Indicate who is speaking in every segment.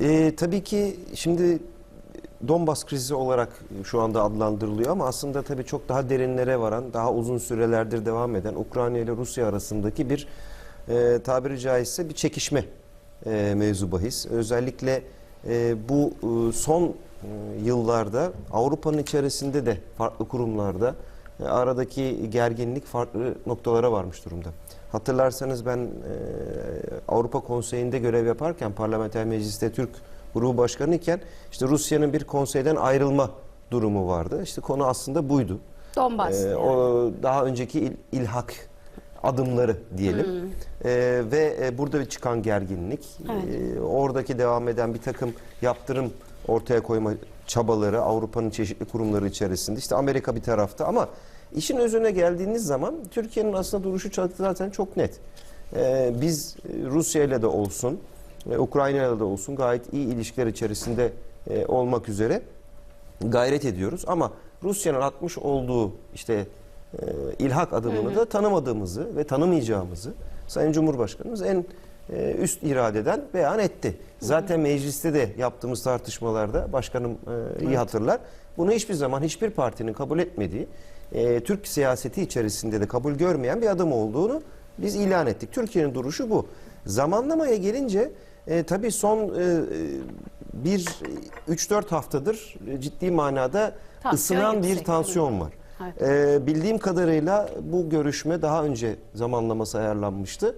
Speaker 1: Ee, tabii ki şimdi Donbas krizi olarak şu anda adlandırılıyor ama aslında tabii çok daha derinlere varan, daha uzun sürelerdir devam eden Ukrayna ile Rusya arasındaki bir e, tabiri caizse bir çekişme e, mevzu bahis. Özellikle e, bu e, son e, yıllarda Avrupa'nın içerisinde de farklı kurumlarda e, aradaki gerginlik farklı noktalara varmış durumda. Hatırlarsanız ben e, Avrupa Konseyi'nde görev yaparken Parlamenter Meclis'te Türk grubu başkanı iken işte Rusya'nın bir konseyden ayrılma durumu vardı. İşte konu aslında buydu.
Speaker 2: Donbas.
Speaker 1: Ee,
Speaker 2: yani.
Speaker 1: o daha önceki il- ilhak adımları diyelim
Speaker 2: Hmm.
Speaker 1: Ee, ve e, burada çıkan gerginlik,
Speaker 2: Evet.
Speaker 1: e, oradaki devam eden bir takım yaptırım ortaya koyma çabaları Avrupa'nın çeşitli kurumları içerisinde. İşte Amerika bir tarafta ama işin özüne geldiğiniz zaman Türkiye'nin aslında duruşu zaten çok net. Ee, biz e, Rusya ile de olsun, e, Ukrayna ile de olsun gayet iyi ilişkiler içerisinde e, olmak üzere gayret ediyoruz. Ama Rusya'nın atmış olduğu işte e, ilhak adımını da tanımadığımızı ve tanımayacağımızı Sayın Cumhurbaşkanımız en üst iradeden beyan etti. Zaten mecliste de yaptığımız tartışmalarda başkanım e, iyi hatırlar. Bunu hiçbir zaman hiçbir partinin kabul etmediği, e, Türk siyaseti içerisinde de kabul görmeyen bir adım olduğunu biz ilan ettik. Türkiye'nin duruşu bu. Zamanlamaya gelince e, tabii son e, e, bir 3-4 haftadır e, ciddi manada
Speaker 2: Tansiyon
Speaker 1: ısınan
Speaker 2: yüksek,
Speaker 1: bir tansiyon var.
Speaker 2: Evet.
Speaker 1: E, bildiğim kadarıyla bu görüşme daha önce zamanlaması ayarlanmıştı.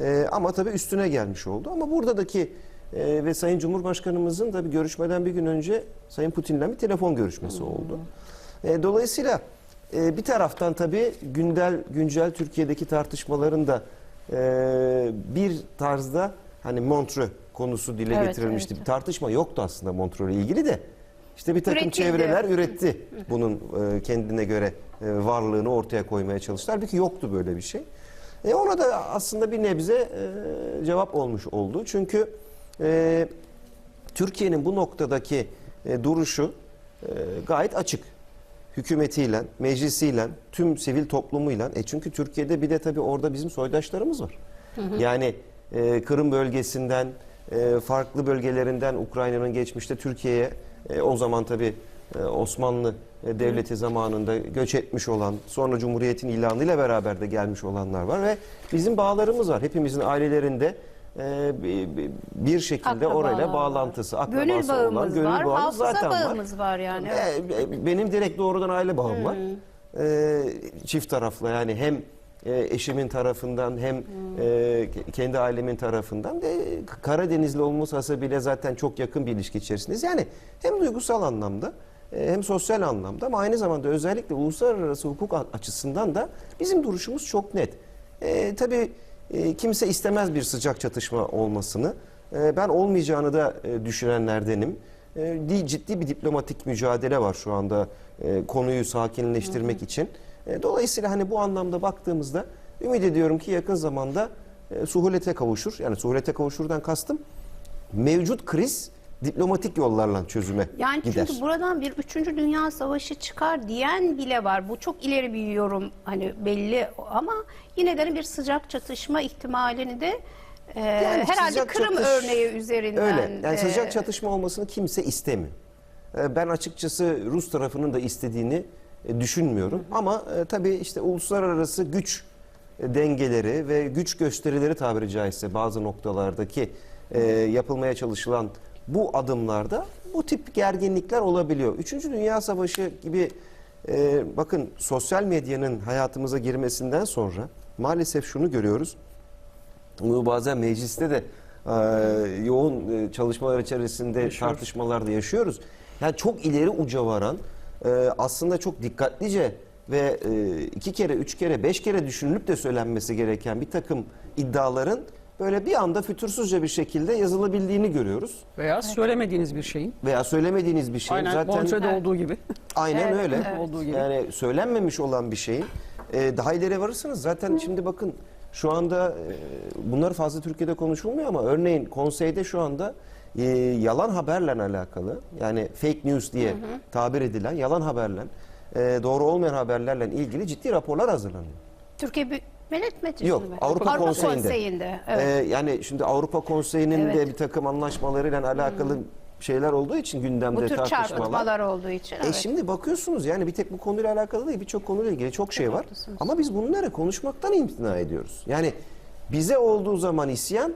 Speaker 1: E, ama tabii üstüne gelmiş oldu. Ama buradaki e, ve Sayın Cumhurbaşkanımızın da bir görüşmeden bir gün önce Sayın Putin'le bir telefon görüşmesi oldu. E, dolayısıyla e, bir taraftan tabii gündel güncel Türkiye'deki tartışmaların da e, bir tarzda hani Montreux konusu dile
Speaker 2: Evet,
Speaker 1: getirilmişti.
Speaker 2: evet.
Speaker 1: Bir tartışma yoktu aslında Montreux'le ilgili de. İşte bir takım
Speaker 2: Üretildi.
Speaker 1: çevreler üretti bunun e, kendine göre e, varlığını ortaya koymaya çalıştılar. Halbuki yoktu böyle bir şey. E, ona da aslında bir nebze e, cevap olmuş oldu. Çünkü e, Türkiye'nin bu noktadaki e, duruşu e, gayet açık. Hükümetiyle, meclisiyle, tüm sivil toplumuyla. E çünkü Türkiye'de bir de tabii orada bizim soydaşlarımız var. Yani e, Kırım bölgesinden, e, farklı bölgelerinden Ukrayna'nın geçmişte Türkiye'ye e, o zaman tabii Osmanlı e, Devleti zamanında göç etmiş olan, sonra Cumhuriyet'in ilanıyla beraber de gelmiş olanlar var ve bizim bağlarımız var. Hepimizin ailelerinde e, bi- bi- bir şekilde
Speaker 2: Akrabalar
Speaker 1: orayla
Speaker 2: var.
Speaker 1: bağlantısı, akrabası
Speaker 2: Gönül
Speaker 1: olan,
Speaker 2: bağımız
Speaker 1: gönül
Speaker 2: var,
Speaker 1: bağımız zaten var.
Speaker 2: bağımız var yani.
Speaker 1: E, e, Benim direkt doğrudan aile bağım var. E, çift taraflı yani hem e, eşimin tarafından hem e, ke- kendi ailemin tarafından de Karadenizli olması hasebiyle zaten çok yakın bir ilişki içerisindeyiz. Yani hem duygusal anlamda e, hem sosyal anlamda ama aynı zamanda özellikle uluslararası hukuk açısından da bizim duruşumuz çok net. E, tabii e, kimse istemez bir sıcak çatışma olmasını. E, ben olmayacağını da e, düşünenlerdenim. E, di- ciddi bir diplomatik mücadele var şu anda e, konuyu sakinleştirmek için. E, dolayısıyla hani bu anlamda baktığımızda ümit ediyorum ki yakın zamanda e, suhulete kavuşur. Yani suhulete kavuşurdan kastım mevcut kriz diplomatik yollarla çözüme
Speaker 2: Yani
Speaker 1: gider.
Speaker 2: çünkü buradan bir üçüncü dünya savaşı çıkar diyen bile var. Bu çok ileri bir yorum hani belli ama yine de bir sıcak çatışma ihtimalini de e, herhalde
Speaker 1: sıcak
Speaker 2: Kırım
Speaker 1: çatış-
Speaker 2: örneği üzerinden.
Speaker 1: Öyle. Yani
Speaker 2: e,
Speaker 1: sıcak çatışma olmasını kimse istemiyor. E, Ben açıkçası Rus tarafının da istediğini e, düşünmüyorum. Ama e, tabii işte uluslararası güç dengeleri ve güç gösterileri tabiri caizse bazı noktalardaki yapılmaya çalışılan bu adımlarda bu tip gerginlikler olabiliyor. Üçüncü Dünya Savaşı gibi e, bakın sosyal medyanın hayatımıza girmesinden sonra maalesef şunu görüyoruz. Bunu bazen mecliste de e, yoğun e, çalışmalar içerisinde tartışmalarda yaşıyoruz. Yani çok ileri uca varan e, aslında çok dikkatlice ve e, iki kere, üç kere, beş kere düşünülüp de söylenmesi gereken bir takım iddiaların böyle bir anda fütursuzca bir şekilde yazılabildiğini görüyoruz.
Speaker 3: Veya söylemediğiniz bir şeyin.
Speaker 1: Veya söylemediğiniz bir şeyin
Speaker 3: Aynen
Speaker 1: zaten
Speaker 3: Montreux'de olduğu gibi.
Speaker 1: Aynen
Speaker 2: Evet,
Speaker 1: öyle.
Speaker 3: evet. Olduğu gibi.
Speaker 1: Yani söylenmemiş olan bir şeyin e, daha ileri varırsınız. Zaten şimdi bakın şu anda e, bunlar fazla Türkiye'de konuşulmuyor ama örneğin konseyde şu anda e, yalan haberle alakalı yani fake news diye tabir edilen yalan haberle e, doğru olmayan haberlerle ilgili ciddi raporlar hazırlanıyor.
Speaker 2: Türkiye bir Millet Meclisi'nde
Speaker 1: Yok,
Speaker 2: mi?
Speaker 1: Avrupa Konseyi'nde.
Speaker 2: Konseyi'nde, evet.
Speaker 1: Ee, yani şimdi Avrupa Konseyi'nin de
Speaker 2: Evet.
Speaker 1: bir takım anlaşmalarıyla alakalı şeyler olduğu için gündemde
Speaker 2: Bu tür
Speaker 1: tartışmalar.
Speaker 2: olduğu için.
Speaker 1: E
Speaker 2: evet.
Speaker 1: şimdi bakıyorsunuz yani bir tek bu konuyla alakalı değil birçok konuyla ilgili çok şey var. Ama biz bunları konuşmaktan imtina ediyoruz. Yani bize olduğu zaman isyan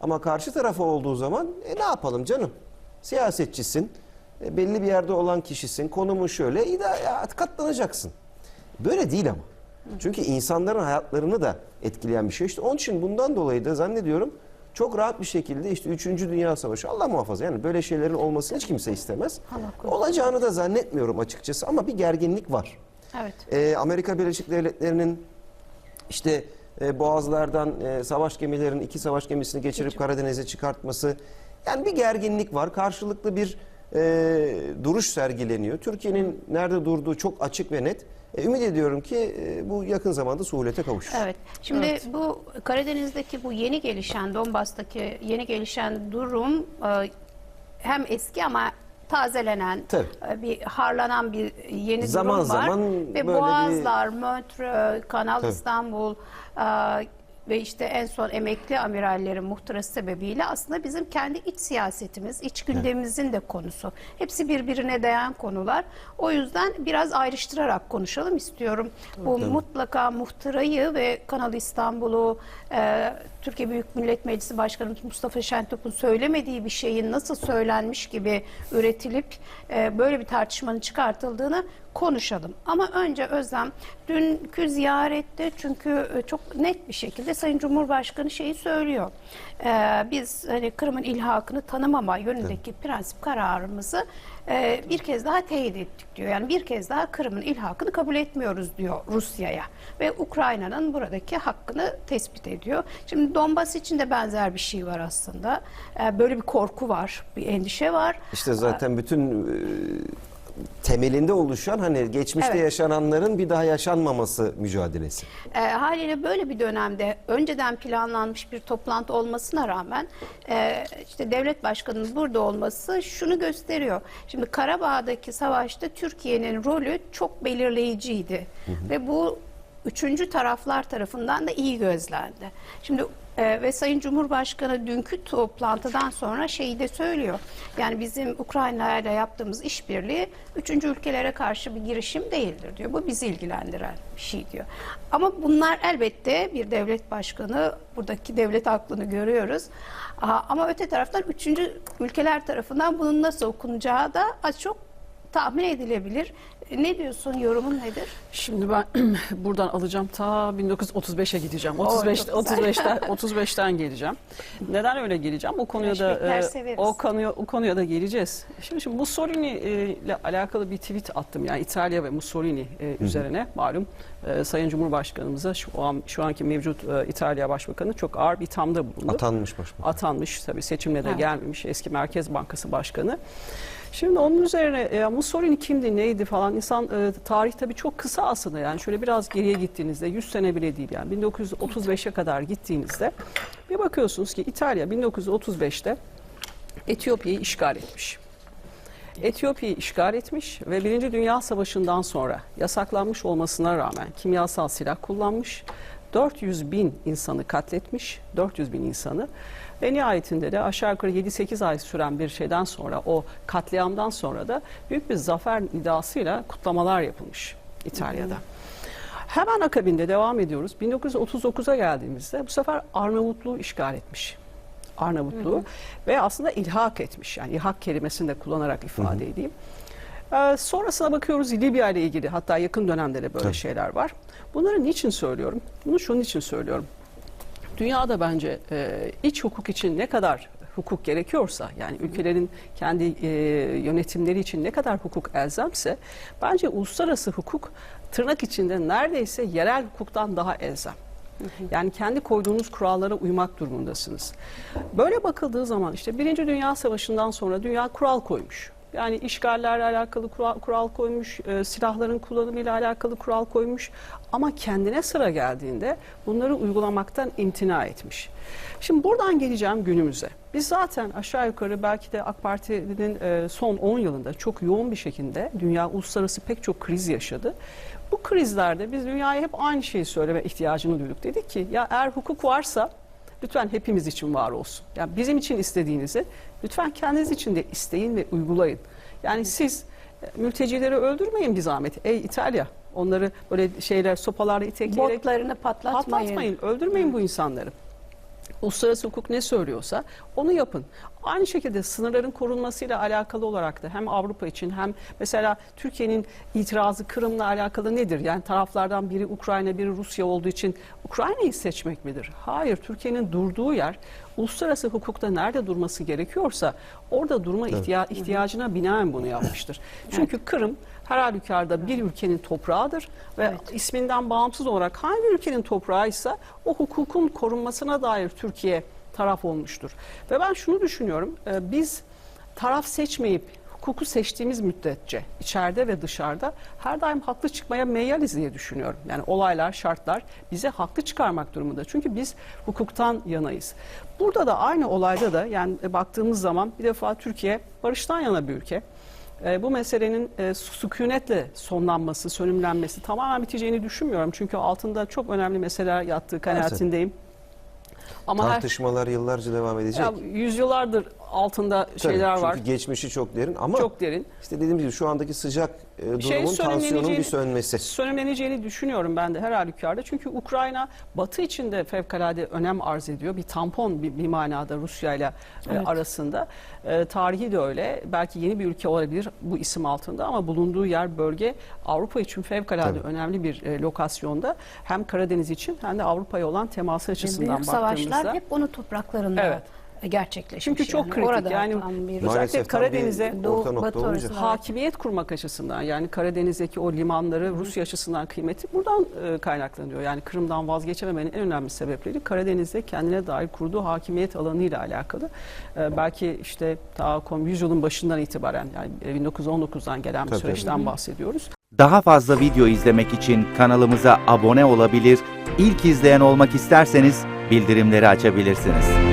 Speaker 1: ama karşı tarafa olduğu zaman e, ne yapalım canım? Siyasetçisin, e, belli bir yerde olan kişisin, konumun şöyle, de ya, katlanacaksın. Böyle değil ama. Çünkü insanların hayatlarını da etkileyen bir şey. İşte onun için bundan dolayı da zannediyorum çok rahat bir şekilde işte 3. Dünya Savaşı Allah muhafaza yani böyle şeylerin olmasını hiç kimse istemez. Olacağını da zannetmiyorum açıkçası ama bir gerginlik var.
Speaker 2: Evet.
Speaker 1: Ee, Amerika Birleşik Devletleri'nin işte e, boğazlardan e, savaş gemilerinin iki savaş gemisini geçirip Karadeniz'e çıkartması yani bir gerginlik var. Karşılıklı bir e, duruş sergileniyor. Türkiye'nin nerede durduğu çok açık ve net. E, ümit ediyorum ki e, bu yakın zamanda suhulete kavuşur.
Speaker 2: Evet. Şimdi bu Karadeniz'deki bu yeni gelişen, Donbas'taki yeni gelişen durum e, hem eski ama tazelenen,
Speaker 1: Tabii.
Speaker 2: e, bir harlanan bir yeni
Speaker 1: Zaman
Speaker 2: durum var.
Speaker 1: zaman
Speaker 2: Ve
Speaker 1: böyle bir-
Speaker 2: Boğazlar, Montreux, Kanal
Speaker 1: Tabii.
Speaker 2: İstanbul e, ve işte en son emekli amirallerin muhtırası sebebiyle aslında bizim kendi iç siyasetimiz, iç gündemimizin de konusu. Hepsi birbirine değen konular. O yüzden biraz ayrıştırarak konuşalım istiyorum. Bu mutlaka muhtırayı ve Kanal İstanbul'u e, Türkiye Büyük Millet Meclisi Başkanı Mustafa Şentop'un söylemediği bir şeyin nasıl söylenmiş gibi üretilip e, böyle bir tartışmanın çıkartıldığını konuşalım. Ama önce Özlem dünkü ziyarette çünkü e, çok net bir şekilde Sayın Cumhurbaşkanı şeyi söylüyor. E, biz hani Kırım'ın ilhakını tanımama yönündeki prensip kararımızı e, bir kez daha teyit ettik diyor. Yani bir kez daha Kırım'ın ilhakını kabul etmiyoruz diyor Rusya'ya ve Ukrayna'nın buradaki hakkını tespit ediyor. Şimdi Donbas için de benzer bir şey var aslında. E, böyle bir korku var, bir endişe var.
Speaker 1: İşte zaten bütün e, temelinde oluşan hani geçmişte
Speaker 2: Evet.
Speaker 1: yaşananların bir daha yaşanmaması mücadelesi.
Speaker 2: E, haliyle böyle bir dönemde önceden planlanmış bir toplantı olmasına rağmen e, işte devlet başkanının burada olması şunu gösteriyor. Şimdi Karabağ'daki savaşta Türkiye'nin rolü çok belirleyiciydi ve bu üçüncü taraflar tarafından da iyi gözlendi. Şimdi e, ve Sayın Cumhurbaşkanı dünkü toplantıdan sonra şeyi de söylüyor. Yani bizim Ukrayna ile yaptığımız işbirliği üçüncü ülkelere karşı bir girişim değildir diyor. Bu bizi ilgilendiren bir şey diyor. Ama bunlar elbette bir devlet başkanı buradaki devlet aklını görüyoruz. Aha, Ama öte taraftan üçüncü ülkeler tarafından bunun nasıl okunacağı da az çok tahmin edilebilir. Ne diyorsun? Yorumun nedir?
Speaker 3: Şimdi ben buradan alacağım ta 1935'e gideceğim.
Speaker 2: Oo,
Speaker 3: 35
Speaker 2: çok güzel.
Speaker 3: 35'ten 35'ten geleceğim. Neden öyle geleceğim? O konuya da e, o konuya o konuya da geleceğiz. Şimdi şimdi Mussolini e, ile alakalı bir tweet attım. Yani İtalya ve Mussolini e, üzerine malum e, Sayın Cumhurbaşkanımıza şu an şu anki mevcut e, İtalya Başbakanı çok ağır bir ithamda bulundu.
Speaker 1: Atanmış başbakan.
Speaker 3: atanmış tabii seçimle de
Speaker 2: Evet.
Speaker 3: gelmemiş eski Merkez Bankası Başkanı. Şimdi onun üzerine e, Mussolini kimdi neydi falan insan e, tarih tabii çok kısa aslında yani şöyle biraz geriye gittiğinizde 100 sene bile değil yani 1935'e kadar gittiğinizde bir bakıyorsunuz ki İtalya 1935'te Etiyopya'yı işgal etmiş. Etiyopya'yı işgal etmiş ve Birinci Dünya Savaşı'ndan sonra yasaklanmış olmasına rağmen kimyasal silah kullanmış. 400 bin insanı katletmiş, 400 bin insanı ve nihayetinde de aşağı yukarı 7-8 ay süren bir şeyden sonra o katliamdan sonra da büyük bir zafer nidasıyla kutlamalar yapılmış İtalya'da. Hemen akabinde devam ediyoruz. 1939'a geldiğimizde bu sefer Arnavutluğu işgal etmiş. Arnavutluğu ve aslında ilhak etmiş. Yani ilhak kelimesini de kullanarak ifade edeyim. Ee, sonrasına bakıyoruz Libya ile ilgili hatta yakın dönemde de böyle
Speaker 1: Tabii.
Speaker 3: şeyler var. Bunları niçin söylüyorum? Bunu şunun için söylüyorum. Dünyada bence e, iç hukuk için ne kadar hukuk gerekiyorsa yani ülkelerin kendi e, yönetimleri için ne kadar hukuk elzemse bence uluslararası hukuk tırnak içinde neredeyse yerel hukuktan daha elzem. Yani kendi koyduğunuz kurallara uymak durumundasınız. Böyle bakıldığı zaman işte Birinci Dünya Savaşı'ndan sonra dünya kural koymuş. Yani işgallerle alakalı kural, kural koymuş, e, silahların kullanımıyla alakalı kural koymuş ama kendine sıra geldiğinde bunları uygulamaktan imtina etmiş. Şimdi buradan geleceğim günümüze. Biz zaten aşağı yukarı belki de AK Parti'nin e, son 10 yılında çok yoğun bir şekilde dünya uluslararası pek çok kriz yaşadı. Bu krizlerde biz dünyaya hep aynı şeyi söyleme ihtiyacını duyduk. Dedik ki ya eğer hukuk varsa lütfen hepimiz için var olsun. Yani bizim için istediğinizi lütfen kendiniz için de isteyin ve uygulayın. Yani siz e, mültecileri öldürmeyin bir zahmet. Ey İtalya onları böyle şeyler sopalarla itekleyerek
Speaker 2: Botlarını patlatmayın.
Speaker 3: patlatmayın, öldürmeyin bu insanları. Uluslararası hukuk ne söylüyorsa onu yapın. Aynı şekilde sınırların korunmasıyla alakalı olarak da hem Avrupa için hem mesela Türkiye'nin itirazı Kırım'la alakalı nedir? Yani taraflardan biri Ukrayna, biri Rusya olduğu için Ukrayna'yı seçmek midir? Hayır, Türkiye'nin durduğu yer uluslararası hukukta nerede durması gerekiyorsa orada durma ihtiya- ihtiyacına binaen bunu yapmıştır. Çünkü Kırım her halükarda bir ülkenin toprağıdır ve
Speaker 2: Evet.
Speaker 3: isminden bağımsız olarak hangi ülkenin toprağıysa o hukukun korunmasına dair Türkiye taraf olmuştur. Ve ben şunu düşünüyorum, e, biz taraf seçmeyip hukuku seçtiğimiz müddetçe içeride ve dışarıda her daim haklı çıkmaya meyyaliz diye düşünüyorum. Yani olaylar, şartlar bize haklı çıkarmak durumunda. Çünkü biz hukuktan yanayız. Burada da aynı olayda da yani baktığımız zaman bir defa Türkiye barıştan yana bir ülke. E, bu meselenin e, sükunetle sonlanması, sönümlenmesi tamamen biteceğini düşünmüyorum. Çünkü altında çok önemli meseleler yattığı kanaatindeyim. Ama her,
Speaker 1: Tartışmalar yıllarca devam edecek.
Speaker 3: ya, yüzyıllardır altında
Speaker 1: Tabii,
Speaker 3: şeyler
Speaker 1: çünkü
Speaker 3: var.
Speaker 1: geçmişi çok derin ama
Speaker 3: Çok derin.
Speaker 1: işte dediğim gibi şu andaki sıcak e, durumun
Speaker 3: Şey
Speaker 1: tansiyonun bir sönmesi.
Speaker 3: Sönümleneceğini düşünüyorum ben de her halükarda. Çünkü Ukrayna Batı için de fevkalade önem arz ediyor. Bir tampon bir, bir manada Rusya ile e,
Speaker 2: Evet.
Speaker 3: arasında. E, tarihi de öyle. Belki yeni bir ülke olabilir bu isim altında ama bulunduğu yer bölge Avrupa için fevkalade
Speaker 1: Tabii.
Speaker 3: önemli bir e, lokasyonda. Hem Karadeniz için hem de Avrupa'ya olan teması açısından
Speaker 2: Büyük savaşlar
Speaker 3: baktığımızda.
Speaker 2: hep onun topraklarında
Speaker 3: Evet.
Speaker 2: Gerçekleşmiş.
Speaker 3: Çünkü çok
Speaker 2: yani.
Speaker 3: kritik.
Speaker 2: Orada
Speaker 3: Yani
Speaker 2: bir
Speaker 3: Özellikle
Speaker 1: Maalesef tam bir
Speaker 3: Karadeniz'e
Speaker 2: Doğu,
Speaker 1: orta nokta
Speaker 2: Batı
Speaker 1: olunca.
Speaker 2: arasında.
Speaker 3: hakimiyet kurmak açısından yani Karadeniz'deki o limanları Rusya açısından kıymeti buradan e, kaynaklanıyor. Yani Kırım'dan vazgeçememenin en önemli sebepleri Karadeniz'de kendine dair kurduğu hakimiyet alanıyla alakalı. E, belki işte ta 100 yılın başından itibaren yani 1919'dan gelen bir
Speaker 1: Tabii,
Speaker 3: süreçten bahsediyoruz.
Speaker 4: Daha fazla video izlemek için kanalımıza abone olabilir, ilk izleyen olmak isterseniz bildirimleri açabilirsiniz.